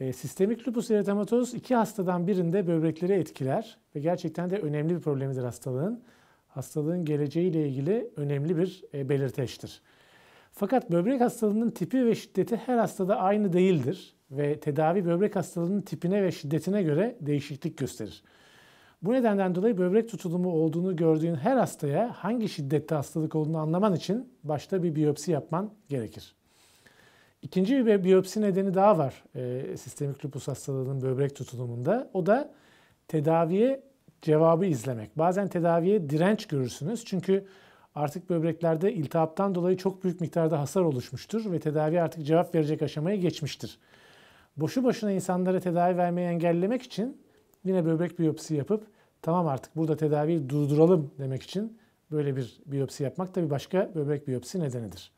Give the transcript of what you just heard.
E, sistemik lupus eritematoz iki hastadan birinde böbrekleri etkiler ve gerçekten de önemli bir problemidir hastalığın. Hastalığın geleceğiyle ilgili önemli bir e, belirteçtir. Fakat böbrek hastalığının tipi ve şiddeti her hastada aynı değildir ve tedavi böbrek hastalığının tipine ve şiddetine göre değişiklik gösterir. Bu nedenden dolayı böbrek tutulumu olduğunu gördüğün her hastaya hangi şiddette hastalık olduğunu anlaman için başta bir biyopsi yapman gerekir. İkinci bir biyopsi nedeni daha var e, sistemik lupus hastalığının böbrek tutulumunda. O da tedaviye cevabı izlemek. Bazen tedaviye direnç görürsünüz çünkü artık böbreklerde iltihaptan dolayı çok büyük miktarda hasar oluşmuştur ve tedavi artık cevap verecek aşamaya geçmiştir. Boşu boşuna insanlara tedavi vermeyi engellemek için yine böbrek biyopsi yapıp tamam artık burada tedaviyi durduralım demek için böyle bir biyopsi yapmak da bir başka böbrek biyopsi nedenidir.